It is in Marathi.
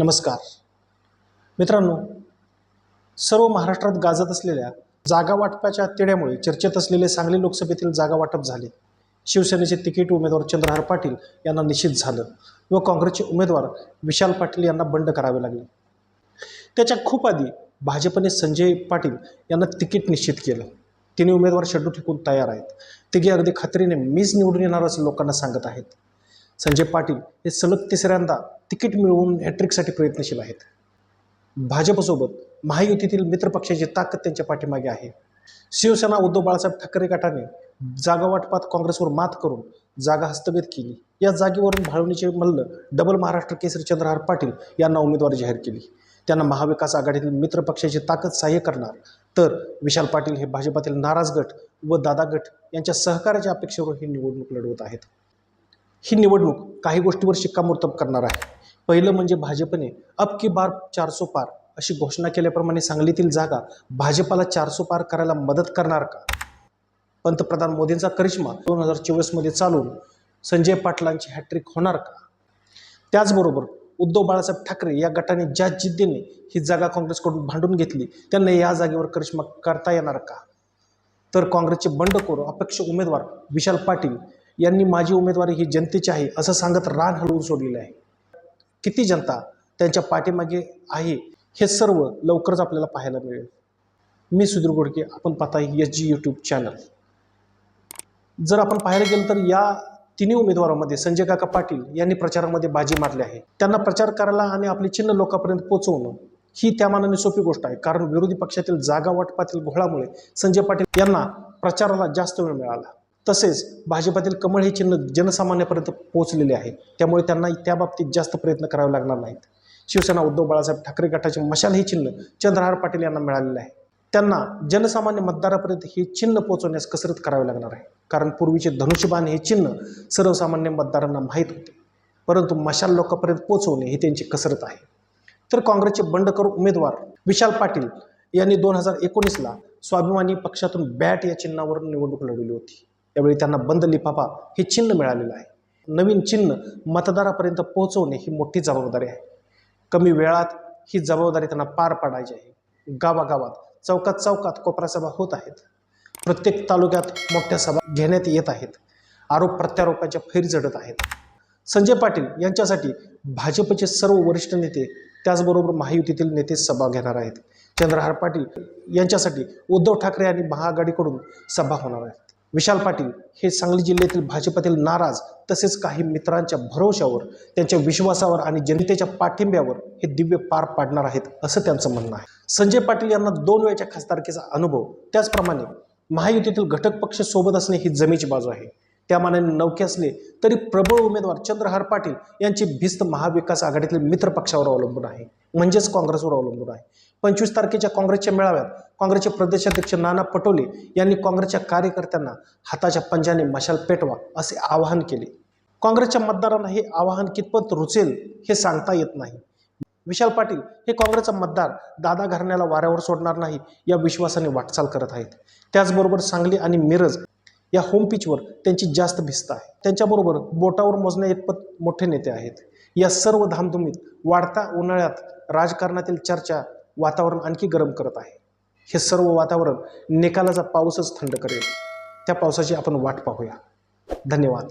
नमस्कार. मित्रांनो सर्व महाराष्ट्रात गाजत असलेल्या जागा वाटपाच्या तिढ्यामुळे चर्चेत असलेले सांगली लोकसभेतील जागा वाटप झाले. शिवसेनेचे तिकीट उमेदवार चंद्रहार पाटील यांना निश्चित झालं व काँग्रेसचे उमेदवार विशाल पाटील यांना बंड करावे लागले. त्याच्या खूप आधी भाजपने संजय पाटील यांना तिकीट निश्चित केलं. तिन्ही उमेदवार शेड्यू ठेकून तयार आहेत. तिघे अगदी खात्रीने मीच निवडून येणार असं लोकांना सांगत आहेत. संजय पाटील हे सलग तिसऱ्यांदा तिकीट मिळवून हॅट्रिकसाठी प्रयत्नशील आहेत. भाजपसोबत महायुतीतील मित्रपक्षाची ताकद त्यांच्या पाठीमागे आहे. शिवसेना उद्धव बाळासाहेब ठाकरे गटाने जागा वाटपात काँग्रेसवर मात करून जागा हस्तगत केली. या जागेवरून भाळवणीचे मल्ल डबल महाराष्ट्र केसरी चंद्रहार पाटील यांना उमेदवारी जाहीर केली. त्यांना महाविकास आघाडीतील मित्रपक्षाची ताकद सहाय्य करणार. तर विशाल पाटील हे भाजपातील नाराज गट व दादा गट यांच्या सहकार्याच्या अपेक्षेवर ही निवडणूक लढवत आहेत. ही निवडणूक काही गोष्टीवर शिक्कामोर्तब करणार आहे. पहिलं म्हणजे भाजपने अब की बार चारसो पार अशी घोषणा केल्याप्रमाणे सांगलीतील जागा भाजपाला चारसो पार करायला मदत करणार का? पंतप्रधान मोदींचा करिश्मा दोन हजार चोवीसमध्ये चालून संजय पाटलांची हॅट्रिक होणार का? त्याचबरोबर उद्धव बाळासाहेब ठाकरे या गटाने ज्या जिद्दीने ही जागा काँग्रेसकडून भांडून घेतली त्यांना या जागेवर करिश्मा करता येणार का? तर काँग्रेसचे बंडखोर अपक्ष उमेदवार विशाल पाटील यांनी माझी उमेदवारी ही जनतेची आहे असं सांगत रान हलवून सोडलेलं आहे. किती जनता त्यांच्या पाठीमागे आहे हे सर्व लवकरच आपल्याला पाहायला मिळेल. मी सुधीर गोडके आपण पाहता एस जी यूट्यूब चॅनल जर आपण पाहायला गेलं तर या तिन्ही उमेदवारांमध्ये संजय काका पाटील यांनी प्रचारामध्ये बाजी मारली आहे. त्यांना प्रचार करायला आणि आपले चिन्ह लोकांपर्यंत पोहोचवणं ही त्या मानाने सोपी गोष्ट आहे. कारण विरोधी पक्षातील जागा वाटपातील घोळामुळे संजय पाटील यांना प्रचाराला जास्त वेळ मिळाला. तसेच भाजपातील कमळ हे चिन्ह जनसामान्यापर्यंत पोहोचलेले आहे. त्यामुळे त्यांना त्या बाबतीत जास्त प्रयत्न करावे लागणार नाहीत. शिवसेना उद्धव बाळासाहेब ठाकरे गटाचे मशाल हे चिन्ह चंद्रहार पाटील यांना मिळालेले आहे. त्यांना जनसामान्य मतदारापर्यंत हे चिन्ह पोहोचवण्यास कसरत करावी लागणार आहे. कारण पूर्वीचे धनुष्यबाण हे चिन्ह सर्वसामान्य मतदारांना माहीत होते. परंतु मशाल लोकांपर्यंत पोहोचवणे ही त्यांची कसरत आहे. तर काँग्रेसचे बंडकर उमेदवार विशाल पाटील यांनी दोन हजार एकोणीसला स्वाभिमानी पक्षातून बॅट या चिन्हावरून निवडणूक लढवली होती. यावेळी त्यांना बंद लिफाफा हे चिन्ह मिळालेलं आहे. नवीन चिन्ह मतदारापर्यंत पोहोचवणे ही मोठी जबाबदारी आहे. कमी वेळात ही जबाबदारी त्यांना पार पाडायची आहे. गावागावात चौकात चौकात कोपरा सभा होत आहेत. प्रत्येक तालुक्यात मोठ्या सभा घेण्यात येत आहेत. आरोप प्रत्यारोपाच्या फैरी झडत आहेत. संजय पाटील यांच्यासाठी भाजपचे सर्व वरिष्ठ नेते त्याचबरोबर महायुतीतील नेते सभा घेणार आहेत. चंद्रहार पाटील यांच्यासाठी उद्धव ठाकरे आणि महाआघाडीकडून सभा होणार आहेत. विशाल पाटील हे सांगली जिल्ह्यातील भाजपातील नाराज तसेच काही मित्रांच्या भरोशावर त्यांच्या विश्वासावर आणि जनतेच्या पाठिंब्यावर हे दिव्य पार पाडणार आहेत असं त्यांचं म्हणणं आहे. संजय पाटील यांना दोन वेळच्या खासदारकीचा अनुभव त्याचप्रमाणे महायुतीतील घटक पक्ष सोबत असणे ही जमेची बाजू आहे. त्या मानाने नौके असले तरी प्रबळ उमेदवार चंद्रहार पाटील यांची भिस्त महाविकास आघाडीतील मित्र पक्षावर अवलंबून आहे. म्हणजेच काँग्रेसवर अवलंबून आहे. पंचवीस तारखेच्या काँग्रेसच्या मेळाव्यात काँग्रेसचे प्रदेशाध्यक्ष नाना पटोले यांनी काँग्रेसच्या कार्यकर्त्यांना हाताच्या पंजाने मशाल पेटवा असे आवाहन केले. काँग्रेसच्या मतदारांना हे आवाहन कितपत रुचेल हे सांगता येत नाही. विशाल पाटील हे काँग्रेसचा मतदार दादा घराण्याला वाऱ्यावर सोडणार नाही या विश्वासाने वाटचाल करत आहेत. त्याचबरोबर सांगली आणि मिरज या होम पिचवर त्यांची जास्त भिस्त आहे. त्यांच्याबरोबर बोटावर मोजण्या इतपत मोठे नेते आहेत. या सर्व धामधुमीत वाढता उन्हाळ्यात राजकारणातील चर्चा वातावरण आणखी गरम करत आहे. हे सर्व वातावरण निकालाचा पाऊसच थंड करेल. त्या पावसाची आपण वाट पाहूया. धन्यवाद.